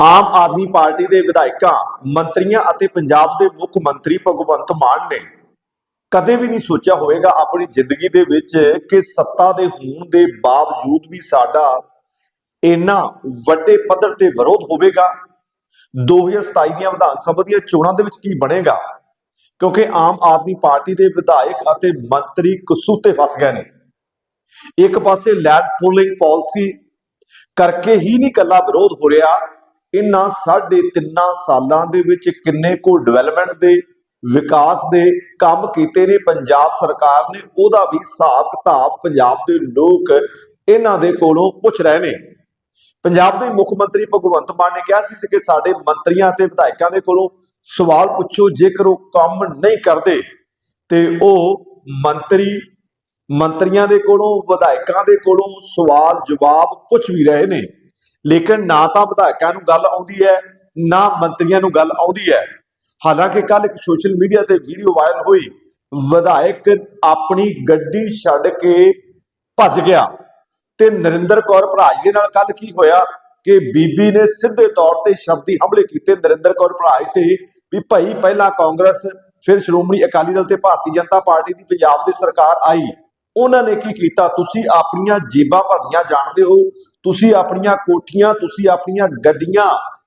ਆਮ Aadmi party ਦੇ ਵਿਧਾਇਕਾਂ, ਮੰਤਰੀਆਂ ਅਤੇ ਪੰਜਾਬ ਦੇ ਮੁੱਖ ਮੰਤਰੀ ਭਗਵੰਤ ਮਾਨ ਨੇ ਕਦੇ ਵੀ ਨਹੀਂ ਸੋਚਿਆ ਹੋਵੇਗਾ ਆਪਣੀ ਜ਼ਿੰਦਗੀ ਦੇ ਵਿੱਚ ਕਿ ਸੱਤਾ ਦੇ ਹੋਣ ਦੇ ਬਾਵਜੂਦ ਵੀ ਸਾਡਾ ਇੰਨਾ ਵੱਡੇ ਪੱਧਰ ਤੇ ਵਿਰੋਧ ਹੋਵੇਗਾ। 2027 ਦੀਆਂ ਵਿਧਾਨ ਸਭਾ ਦੀਆਂ ਚੋਣਾਂ ਦੇ ਵਿੱਚ ਕੀ ਬਣੇਗਾ? ਕਿਉਂਕਿ ਆਮ ਆਦਮੀ ਪਾਰਟੀ ਦੇ ਵਿਧਾਇਕ ਅਤੇ ਮੰਤਰੀ ਕਸੂਤੇ ਫਸ ਗਏ ਨੇ। ਇੱਕ ਪਾਸੇ ਲੈਂਡ ਪੂਲਿੰਗ ਪਾਲਿਸੀ ਕਰਕੇ ਹੀ ਨਹੀਂ ਕੱਲਾ ਵਿਰੋਧ ਹੋ ਰਿਹਾ ਇਨ੍ਹਾਂ ਸਾਢੇ ਤਿੰਨਾਂ ਸਾਲਾਂ ਦੇ ਵਿੱਚ ਕਿੰਨੇ ਕੋ ਡਿਵੈਲਪਮੈਂਟ ਦੇ, ਵਿਕਾਸ ਦੇ ਕੰਮ ਕੀਤੇ ਨੇ, ਪੰਜਾਬ ਸਰਕਾਰ ਨੇ, ਉਹਦਾ ਵੀ ਹਿਸਾਬ ਕਿਤਾਬ ਪੰਜਾਬ ਦੇ ਲੋਕ ਇਹਨਾਂ ਦੇ ਕੋਲੋਂ ਪੁੱਛ ਰਹੇ ਨੇ। ਪੰਜਾਬ ਦੇ ਮੁੱਖ ਮੰਤਰੀ ਭਗਵੰਤ ਮਾਨ ਨੇ ਕਿਹਾ ਸੀ ਕਿ ਸਾਡੇ ਮੰਤਰੀਆਂ ਤੇ ਵਿਧਾਇਕਾਂ ਦੇ ਕੋਲੋਂ ਸਵਾਲ ਪੁੱਛੋ, ਜੇਕਰ ਉਹ ਕੰਮ ਨਹੀਂ ਕਰਦੇ, ਤੇ ਉਹ ਮੰਤਰੀ, ਮੰਤਰੀਆਂ ਦੇ ਕੋਲੋਂ, ਵਿਧਾਇਕਾਂ ਦੇ ਕੋਲੋਂ ਸਵਾਲ ਜਵਾਬ ਪੁੱਛ ਵੀ ਰਹੇ ਨੇ। ਲੇਕਿਨ ਨਾ ਤਾਂ ਵਿਧਾਇਕਾਂ ਨੂੰ ਗੱਲ ਆਉਂਦੀ ਹੈ, ਨਾ ਮੰਤਰੀਆਂ ਨੂੰ ਗੱਲ ਆਉਂਦੀ ਹੈ। ਹਾਲਾਂਕਿ ਕੱਲ ਇੱਕ ਸੋਸ਼ਲ ਮੀਡੀਆ ਤੇ ਵੀਡੀਓ ਵਾਇਰਲ ਹੋਈ। ਵਿਧਾਇਕ ਆਪਣੀ ਗੱਡੀ ਛੱਡ ਕੇ ਭੱਜ ਗਿਆ। ਤੇ ਨਰਿੰਦਰ ਕੌਰ ਭਰਾਜ ਦੇ ਨਾਲ ਕੱਲ ਕੀ ਹੋਇਆ ਕਿ ਬੀਬੀ ਨੇ ਸਿੱਧੇ ਤੌਰ ਤੇ ਸ਼ਬਦੀ ਹਮਲੇ ਕੀਤੇ ਨਰਿੰਦਰ ਕੌਰ ਭਰਾਜ ਤੇ ਵੀ ਭਾਈ ਪਹਿਲਾਂ ਕਾਂਗਰਸ, ਫਿਰ ਸ਼੍ਰੋਮਣੀ ਅਕਾਲੀ ਦਲ ਤੇ ਭਾਰਤੀ ਜਨਤਾ ਪਾਰਟੀ ਦੀ ਪੰਜਾਬ ਦੀ ਸਰਕਾਰ ਆਈ। ਉਹਨਾਂ ਨੇ ਕੀ ਕੀਤਾ? ਤੁਸੀਂ ਆਪਣੀਆਂ ਜੇਬਾਂ ਭਰਨੀਆਂ ਜਾਣਦੇ ਹੋ, ਤੁਸੀਂ ਆਪਣੀਆਂ ਕੋਠੀਆਂ, ਤੁਸੀਂ ਆਪਣੀਆਂ ਗੱਡੀਆਂ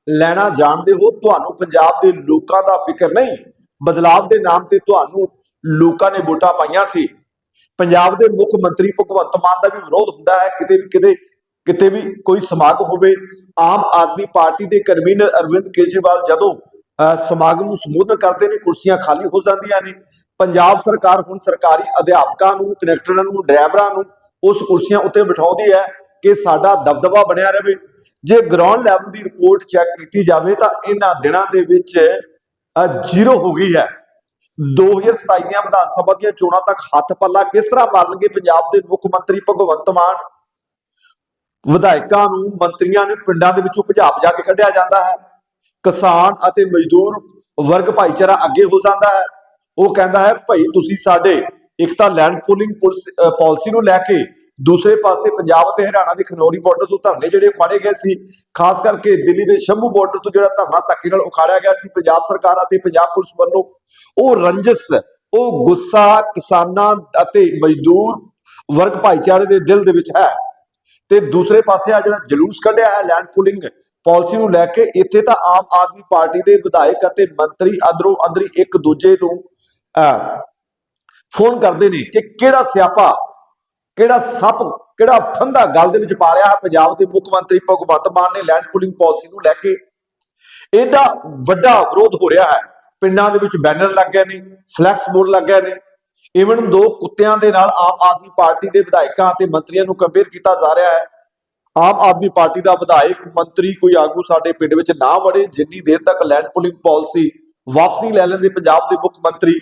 ਲੈਣਾ ਜਾਣਦੇ ਹੋ, ਤੁਹਾਨੂੰ ਪੰਜਾਬ ਦੇ ਲੋਕਾਂ ਦਾ ਫਿਕਰ ਨਹੀਂ। ਬਦਲਾਵ ਦੇ ਨਾਮ ਤੇ ਤੁਹਾਨੂੰ ਲੋਕਾਂ ਨੇ ਵੋਟਾਂ ਪਾਈਆਂ ਸੀ। ਪੰਜਾਬ ਦੇ ਮੁੱਖ ਮੰਤਰੀ ਭਗਵੰਤ ਮਾਨ ਦਾ ਵੀ ਵਿਰੋਧ ਹੁੰਦਾ ਹੈ, ਕਿਤੇ ਵੀ ਕਿਤੇ ਕਿਤੇ ਵੀ ਕੋਈ ਸਮਾਗਮ ਹੋਵੇ, ਆਮ ਆਦਮੀ ਪਾਰਟੀ ਦੇ ਕਨਵੀਨਰ ਅਰਵਿੰਦ ਕੇਜਰੀਵਾਲ ਜਦੋਂ ਸਮਾਗਮ ਨੂੰ ਸੰਬੋਧਨ ਕਰਦੇ ਨੇ, ਕੁਰਸੀਆਂ ਖਾਲੀ ਹੋ ਜਾਂਦੀਆਂ ਨੇ। ਪੰਜਾਬ ਸਰਕਾਰ ਹੁਣ ਸਰਕਾਰੀ ਅਧਿਆਪਕਾਂ ਨੂੰ, ਕਨੈਕਟਰਾਂ ਨੂੰ, ਡਰਾਈਵਰਾਂ ਨੂੰ ਉਸ ਕੁਰਸੀਆਂ ਉੱਤੇ ਬਿਠਾਉਂਦੀ ਹੈ ਕਿ ਸਾਡਾ ਦਬਦਬਾ ਬਣਿਆ ਰਹੇ। ਜੇ ਗਰਾਊਂਡ ਲੈਵਲ ਦੀ ਰਿਪੋਰਟ ਚੈੱਕ ਕੀਤੀ ਜਾਵੇ ਤਾਂ ਇਹਨਾਂ ਦਿਨਾਂ ਦੇ ਵਿੱਚ ਜ਼ੀਰੋ ਹੋ ਗਈ ਹੈ। 2027 ਦੀਆਂ ਵਿਧਾਨ ਸਭਾ ਦੀਆਂ ਚੋਣਾਂ ਤੱਕ ਹੱਥ ਪੱਲਾ ਕਿਸ ਤਰ੍ਹਾਂ ਮਾਰਨਗੇ ਪੰਜਾਬ ਦੇ ਮੁੱਖ ਮੰਤਰੀ ਭਗਵੰਤ ਮਾਨ? ਵਿਧਾਇਕਾਂ ਨੂੰ, ਮੰਤਰੀਆਂ ਨੂੰ ਪਿੰਡਾਂ ਦੇ ਵਿੱਚੋਂ ਭਜਾ ਭਜਾ ਕੇ ਕੱਢਿਆ ਜਾਂਦਾ ਹੈ। ਕਿਸਾਨ ਅਤੇ ਮਜ਼ਦੂਰ ਵਰਗ ਭਾਈਚਾਰਾ ਅੱਗੇ ਹੋ ਜਾਂਦਾ ਹੈ। ਉਹ ਕਹਿੰਦਾ ਹੈ, ਭਾਈ ਤੁਸੀਂ ਸਾਡੇ ਇੱਕ ਤਾਂ ਲੈਂਡ ਪੂਲਿੰਗ ਪਾਲਿਸੀ ਨੂੰ ਲੈ ਕੇ ਦੂਸਰੇ ਪਾਸੇ ਪੰਜਾਬ ਅਤੇ ਹਰਿਆਣਾ ਦੇ ਖਨੌਰੀ ਬਾਰਡਰ ਤੋਂ ਧਰਨੇ ਜਿਹੜੇ ਉਖਾੜੇ ਗਏ ਸੀ, ਖਾਸ ਕਰਕੇ ਦਿੱਲੀ ਦੇ ਸ਼ੰਭੂ ਬਾਰਡਰ ਤੋਂ ਜਿਹੜਾ ਧਰਨਾ ਧੱਕੇ ਨਾਲ ਉਖਾੜਿਆ ਗਿਆ ਸੀ, ਪੰਜਾਬ ਸਰਕਾਰ ਅਤੇ ਪੰਜਾਬ ਪੁਲਿਸ ਵੱਲੋਂ, ਉਹ ਰੰਜਸ, ਉਹ ਗੁੱਸਾ ਕਿਸਾਨਾਂ ਅਤੇ ਮਜ਼ਦੂਰ ਵਰਗ ਭਾਈਚਾਰੇ ਦੇ ਦਿਲ ਦੇ ਵਿੱਚ ਹੈ। ਤੇ ਦੂਸਰੇ ਪਾਸੇ ਆ ਜਿਹੜਾ ਜਲੂਸ ਕੱਢਿਆ ਹੈ ਲੈਂਡ ਪੂਲਿੰਗ ਪਾਲਿਸੀ ਨੂੰ ਲੈ ਕੇ, ਇੱਥੇ ਤਾਂ ਆਮ ਆਦਮੀ ਪਾਰਟੀ ਦੇ ਵਿਧਾਇਕ ਅਤੇ ਮੰਤਰੀ ਅੰਦਰੋਂ ਅੰਦਰੀ ਇੱਕ ਦੂਜੇ ਨੂੰ ਫੋਨ ਕਰਦੇ ਨੇ ਕਿ ਕਿਹੜਾ ਸਿਆਪਾ, ਕਿਹੜਾ ਸੱਪ, ਕਿਹੜਾ ਫੰਦਾ ਗੱਲ ਦੇ ਵਿੱਚ ਪਾ ਰਿਹਾ ਹੈ? ਪੰਜਾਬ ਦੇ ਮੁੱਖ ਮੰਤਰੀ ਭਗਵੰਤ ਮਾਨ ਨੇ ਲੈਂਡ ਪੂਲਿੰਗ ਪਾਲਿਸੀ ਨੂੰ ਲੈ ਕੇ ਇਹਦਾ ਵੱਡਾ ਵਿਰੋਧ ਹੋ ਰਿਹਾ ਹੈ। ਪਿੰਡਾਂ ਦੇ ਵਿੱਚ ਬੈਨਰ ਲੱਗ ਗਏ ਨੇ ਫਲੈਕਸ ਬੋਰਡ ਲੱਗ ਗਏ ਨੇ ਇਵਨ ਦੋ ਕੁੱਤਿਆਂ ਦੇ ਨਾਲ ਆਮ ਆਦਮੀ ਪਾਰਟੀ ਦੇ ਵਿਧਾਇਕਾਂ ਅਤੇ ਮੰਤਰੀਆਂ ਨੂੰ ਕੰਪੇਅਰ ਕੀਤਾ ਜਾ ਰਿਹਾ ਹੈ। ਆਮ ਆਦਮੀ ਪਾਰਟੀ ਦਾ ਵਿਧਾਇਕ, ਮੰਤਰੀ ਕੋਈ ਆਗੂ ਸਾਡੇ ਪਿੰਡ ਵਿੱਚ ਨਾ ਵੜੇ, ਜਿੰਨੀ ਦੇਰ ਤੱਕ ਲੈਂਡ ਪੁਲਿੰਗ ਪਾਲਿਸੀ ਵਾਪਸ ਨਹੀਂ ਲੈ ਲੈਂਦੇ ਪੰਜਾਬ ਦੇ ਮੁੱਖ ਮੰਤਰੀ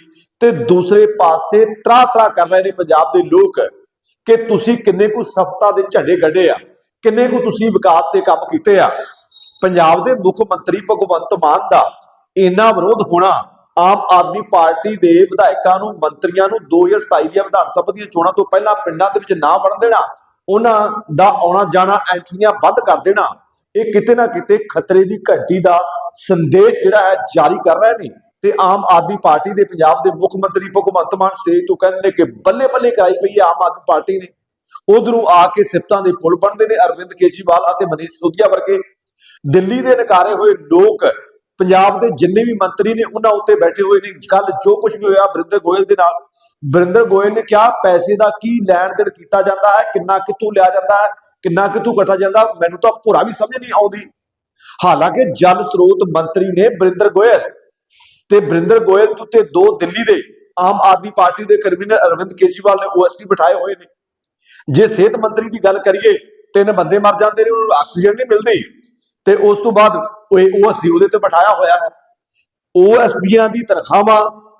ਤੇ ਦੂਸਰੇ ਪਾਸੇ ਤਰਾ ਤਰਾ ਕਰ ਰਹੇ ਨੇ ਪੰਜਾਬ ਦੇ ਲੋਕ ਕਿ ਤੁਸੀਂ ਕਿੰਨੇ ਕੁ ਸਫਤਾ ਦੇ ਝੰਡੇ ਗੱਡੇ ਆ, ਕਿੰਨੇ ਕੁ ਤੁਸੀਂ ਵਿਕਾਸ ਦੇ ਕੰਮ ਕੀਤੇ ਆ। ਪੰਜਾਬ ਦੇ ਮੁੱਖ ਮੰਤਰੀ ਭਗਵੰਤ ਮਾਨ ਦਾ ਇੰਨਾ ਵਿਰੋਧ ਹੋਣਾ ਆਮ ਆਦਮੀ ਪਾਰਟੀ ਦੇ ਵਿਧਾਇਕਾਂ ਨੂੰ, ਮੰਤਰੀਆਂ ਨੂੰ 2027 ਦੀਆਂ ਵਿਧਾਨ ਸਭਾ ਦੀਆਂ ਚੋਣਾਂ ਤੋਂ ਪਹਿਲਾਂ ਪਿੰਡਾਂ ਦੇ ਵਿੱਚ ਨਾ ਵੜਨ ਦੇਣਾ, ਉਹਨਾਂ ਦਾ ਆਉਣਾ ਜਾਣਾ ਐਂਟਰੀਆਂ ਬੰਦ ਕਰ ਦੇਣਾ, ਇਹ ਕਿਤੇ ਨਾ ਕਿਤੇ ਖਤਰੇ ਦੀ ਘੰਟੀ ਦਾ ਸੰਦੇਸ਼ ਜਿਹੜਾ ਹੈ ਜਾਰੀ ਕਰ ਰਹੇ ਨੇ। ਤੇ ਆਮ ਆਦਮੀ ਪਾਰਟੀ ਦੇ ਪੰਜਾਬ ਦੇ ਮੁੱਖ ਮੰਤਰੀ ਭਗਵੰਤ ਮਾਨ ਸਟੇਜ ਤੋਂ ਕਹਿੰਦੇ ਨੇ ਕਿ ਬੱਲੇ ਬੱਲੇ ਕਰਾਈ ਪਈ ਹੈ ਆਮ ਆਦਮੀ ਪਾਰਟੀ ਨੇ। ਉਧਰੋਂ ਆ ਕੇ ਸਿਫਤਾਂ ਦੇ ਪੁਲ ਬਣਦੇ ਨੇ ਅਰਵਿੰਦ ਕੇਜਰੀਵਾਲ ਅਤੇ ਮਨੀਸ਼ ਸਿਸੋਦੀਆ ਵਰਗੇ। ਦਿੱਲੀ ਦੇ ਨਕਾਰੇ ਹੋਏ ਲੋਕ ਪੰਜਾਬ ਦੇ ਜਿੰਨੇ ਵੀ ਮੰਤਰੀ ਨੇ ਉਹਨਾਂ ਉੱਤੇ ਬੈਠੇ ਹੋਏ ਨੇ। ਕੱਲ ਜੋ ਕੁਝ ਵੀ ਹੋਇਆ ਬਰਿੰਦਰ ਗੋਇਲ ਦੇ ਨਾਲ। ਬਰਿੰਦਰ ਗੋਇਲ ਨੇ ਕਿਹਾ, ਪੈਸੇ ਦਾ ਕੀ ਲੈਣ ਦੇਣ ਕੀਤਾ ਜਾਂਦਾ ਹੈ, ਕਿੰਨਾ ਕਿੱਥੋਂ ਲਿਆ ਜਾਂਦਾ ਹੈ, ਕਿੰਨਾ ਕਿੱਥੋਂ ਕੱਟਾ ਜਾਂਦਾ, ਮੈਨੂੰ ਤਾਂ ਭੁਰਾ ਵੀ ਸਮਝ ਨਹੀਂ ਆਉਂਦੀ। ਹਾਲਾਂਕਿ ਜਲ ਸਰੋਤ ਮੰਤਰੀ ਨੇ ਬਰਿੰਦਰ ਗੋਇਲ ਤੇ ਬਰਿੰਦਰ ਗੋਇਲ ਉੱਤੇ ਦੋ ਦਿੱਲੀ ਦੇ ਆਮ ਆਦਮੀ ਪਾਰਟੀ ਦੇ ਕਨਵੀਨਰ ਅਰਵਿੰਦ ਕੇਜਰੀਵਾਲ ਨੇ ਓਐਸਪੀ ਬਿਠਾਏ ਹੋਏ ਨੇ। ਜੇ ਸਿਹਤ ਮੰਤਰੀ ਦੀ ਗੱਲ ਕਰੀਏ, ਤਿੰਨ ਬੰਦੇ ਮਰ ਜਾਂਦੇ ਨੇ, ਉਹਨਾਂ ਨੂੰ ਆਕਸੀਜਨ ਨਹੀਂ ਮਿਲਦੀ। ਤੇ ਉਸ ਤੋਂ ਬਾਅਦ ਉਹ ਓਐਸਡੀ ਉਹਦੇ ਤੇ ਬਿਠਾਇਆ ਹੋਇਆ ਹੈ। ਓਐਸਡੀਆਂ ਦੀ ਤਨਖਾਹਾਂ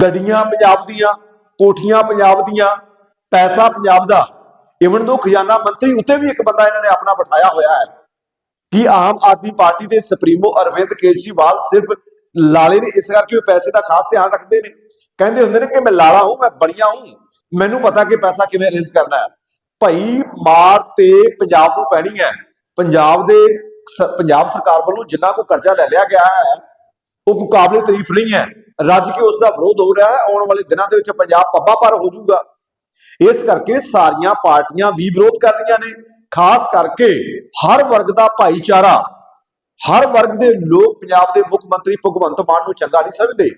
ਗੱਡੀਆਂ ਪੰਜਾਬ ਦੀਆਂ, ਕੋਠੀਆਂ ਪੰਜਾਬ ਦੀਆਂ, ਪੈਸਾ ਪੰਜਾਬ ਦਾ। ਇਵਨ ਦੋ ਖਜ਼ਾਨਾ ਮੰਤਰੀ ਉੱਤੇ ਵੀ ਇੱਕ ਬੰਦਾ ਇਹਨਾਂ ਨੇ ਆਪਣਾ ਬਿਠਾਇਆ ਹੋਇਆ ਹੈ। ਕਿ ਆਮ ਆਦਮੀ ਪਾਰਟੀ ਦੇ ਸੁਪਰੀਮੋ ਅਰਵਿੰਦ ਕੇਜਰੀਵਾਲ ਸਿਰਫ ਲਾਲੇ ਨੇ ਇਸ ਕਰਕੇ ਉਹ ਪੈਸੇ ਦਾ ਖਾਸ ਧਿਆਨ ਰੱਖਦੇ ਨੇ। ਕਹਿੰਦੇ ਹੁੰਦੇ ਨੇ ਕਿ ਮੈਂ ਲਾਲਾ ਹੂੰ, ਮੈਂ ਬਣੀਆ ਹੂੰ। ਮੈਨੂੰ ਪਤਾ ਕਿ ਪੈਸਾ ਕਿਵੇਂ ਅਰੇਂਜ ਕਰਨਾ ਹੈ। ਭਾਈ ਮਾਰ ਤੇ ਪੰਜਾਬ ਨੂੰ ਪੈਣੀ ਹੈ। ਪੰਜਾਬ ਦੇ ਪੰਜਾਬ ਸਰਕਾਰ ਵੱਲੋਂ ਜਿੰਨਾ ਕੋ ਕਰਜ਼ਾ ਲੈ ਲਿਆ ਗਿਆ ਹੈ, ਉਹ ਮੁਕਾਬਲੇ ਤਾਰੀਫ ਨਹੀਂ ਹੈ। ਰੱਜ ਕੇ ਉਸ ਦਾ ਵਿਰੋਧ ਹੋ ਰਿਹਾ ਹੈ। ਆਉਣ ਵਾਲੇ ਦਿਨਾਂ ਦੇ ਵਿੱਚ ਪੰਜਾਬ ਪੱਬਾ ਪਰ ਹੋ ਜਾਊਗਾ। ਇਸ ਕਰਕੇ ਸਾਰੀਆਂ ਪਾਰਟੀਆਂ ਵੀ ਵਿਰੋਧ ਕਰ ਰਹੀਆਂ ਨੇ। ਖਾਸ ਕਰਕੇ ਹਰ ਵਰਗ ਦਾ ਭਾਈਚਾਰਾ, ਹਰ ਵਰਗ ਦੇ ਲੋਕ ਪੰਜਾਬ ਦੇ ਮੁੱਖ ਮੰਤਰੀ ਭਗਵੰਤ ਮਾਨ ਨੂੰ ਚੰਗਾ ਨਹੀਂ ਸਮਝਦੇ।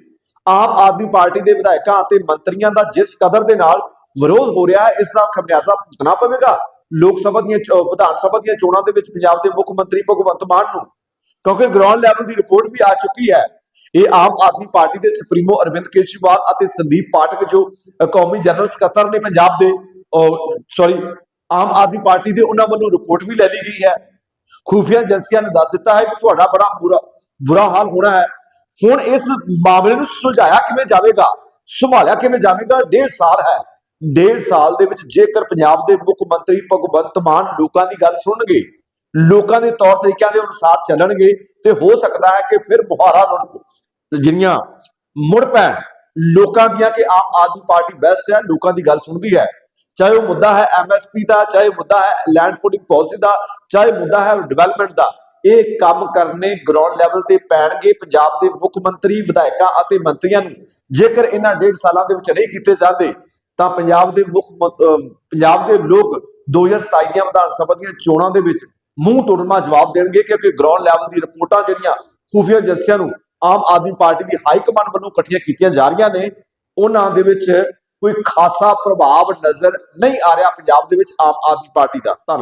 ਆਮ ਆਦਮੀ ਪਾਰਟੀ ਦੇ ਵਿਧਾਇਕਾਂ ਅਤੇ ਮੰਤਰੀਆਂ ਦਾ ਜਿਸ ਕਦਰ ਦੇ ਨਾਲ ਵਿਰੋਧ ਹੋ ਰਿਹਾ ਹੈ, ਇਸ ਦਾ ਖਮਿਆਜ਼ਾ ਭੁਗਤਣਾ ਪਵੇਗਾ। ਲੋਕ ਸਭਾ ਦੀਆਂ ਵਿਧਾਨ ਸਭਾ ਦੀਆਂ ਚੋਣਾਂ ਦੇ ਵਿੱਚ ਪੰਜਾਬ ਦੇ ਮੁੱਖ ਮੰਤਰੀ ਭਗਵੰਤ ਮਾਨ ਨੂੰ, ਕਿਉਂਕਿ ਗਰਾਊਂਡ ਲੈਵਲ ਦੀ ਰਿਪੋਰਟ ਵੀ ਆ ਚੁੱਕੀ ਹੈ, ਇਹ ਆਮ ਆਦਮੀ ਪਾਰਟੀ ਦੇ ਸੁਪਰੀਮੋ ਅਰਵਿੰਦ ਕੇਜਰੀਵਾਲ ਅਤੇ ਸੰਦੀਪ ਪਾਠਕ ਜੋ ਕੌਮੀ ਜਨਰਲ ਸਕੱਤਰ ਨੇ ਪੰਜਾਬ ਦੇ ਸੌਰੀ ਆਮ ਆਦਮੀ ਪਾਰਟੀ ਦੇ ਉਹਨਾਂ ਵੱਲੋਂ ਰਿਪੋਰਟ ਵੀ ਲੈ ਲਈ ਗਈ ਹੈ। ਖੂਫੀਆ ਏਜੰਸੀਆਂ ਨੇ ਦੱਸ ਦਿੱਤਾ ਹੈ ਕਿ ਤੁਹਾਡਾ ਬੜਾ ਬੁਰਾ ਬੁਰਾ ਹਾਲ ਹੋਣਾ ਹੈ। ਹੁਣ ਇਸ ਮਾਮਲੇ ਨੂੰ ਸੁਲਝਾਇਆ ਕਿਵੇਂ ਜਾਵੇਗਾ? ਸੰਭਾਲਿਆ ਕਿਵੇਂ ਜਾਵੇਗਾ? ਡੇਢ ਸਾਲ ਹੈ। ਡੇਢ ਸਾਲ ਦੇ ਵਿੱਚ ਜੇਕਰ ਪੰਜਾਬ ਦੇ ਮੁੱਖ ਮੰਤਰੀ ਭਗਵੰਤ ਮਾਨ ਲੋਕਾਂ ਦੀ ਗੱਲ ਸੁਣਨਗੇ, ਲੋਕਾਂ ਦੇ ਤੌਰ ਤਰੀਕਿਆਂ ਦੇ ਅਨੁਸਾਰ ਚੱਲਣਗੇ ਤੇ ਹੋ ਸਕਦਾ ਹੈ ਕਿ ਫਿਰ ਮੁਹਾਰਾ ਲੁੜ- ਜਿਹੜੀਆਂ ਮੁੜ ਪੈਣ, ਲੋਕਾਂ ਦੀਆਂ ਕਿ ਆਮ ਆਦਮੀ ਪਾਰਟੀ ਬੈਸਟ ਹੈ, ਲੋਕਾਂ ਦੀ ਗੱਲ ਸੁਣਦੀ ਹੈ। ਚਾਹੇ ਉਹ ਮੁੱਦਾ ਹੈ ਐਮਐਸਪੀ ਦਾ, ਚਾਹੇ ਮੁੱਦਾ ਹੈ ਲੈਂਡ ਪੂਲਿੰਗ ਪਾਲਿਸੀ ਦਾ, ਚਾਹੇ ਮੁੱਦਾ ਹੈ ਡਿਵੈਲਪਮੈਂਟ ਦਾ, ਇਹ ਕੰਮ ਕਰਨੇ ਗਰਾਊਂਡ ਲੈਵਲ ਤੇ ਪੈਣਗੇ ਪੰਜਾਬ ਦੇ ਮੁੱਖ ਮੰਤਰੀ, ਵਿਧਾਇਕਾਂ ਅਤੇ ਮੰਤਰੀਆਂ ਨੂੰ। ਜੇਕਰ ਇਹਨਾਂ ਡੇਢ ਸਾਲਾਂ ਦੇ ਵਿੱਚ ਨਹੀਂ ਕੀਤੇ ਜਾਂਦੇ ਤਾਂ ਪੰਜਾਬ ਦੇ ਮੁੱਖ ਪੰਜਾਬ ਦੇ ਲੋਕ 2027 ਦੀਆਂ ਵਿਧਾਨ ਸਭਾ ਦੀਆਂ ਚੋਣਾਂ ਦੇ ਵਿੱਚ ਮੂੰਹ ਤੋੜਮਾ ਜਵਾਬ ਦੇਣਗੇ ਕਿਉਂਕਿ ਗਰਾਊਂਡ ਲੈਵਲ ਦੀ ਰਿਪੋਰਟਾਂ ਜਿਹੜੀਆਂ ਖੂਫੀਆ ਏਜੰਸੀਆਂ ਨੂੰ ਆਮ ਆਦਮੀ ਪਾਰਟੀ ਦੀ ਹਾਈ ਕਮਾਂਡ ਵੱਲੋਂ ਇਕੱਠੀਆਂ ਕੀਤੀਆਂ ਜਾ ਰਹੀਆਂ ਨੇ, ਉਹਨਾਂ ਦੇ ਵਿੱਚ ਕੋਈ ਖਾਸਾ ਪ੍ਰਭਾਵ ਨਜ਼ਰ ਨਹੀਂ ਆ ਰਿਹਾ ਪੰਜਾਬ ਦੇ ਵਿੱਚ ਆਮ ਆਦਮੀ ਪਾਰਟੀ ਦਾ। ਧੰਨਵਾਦ।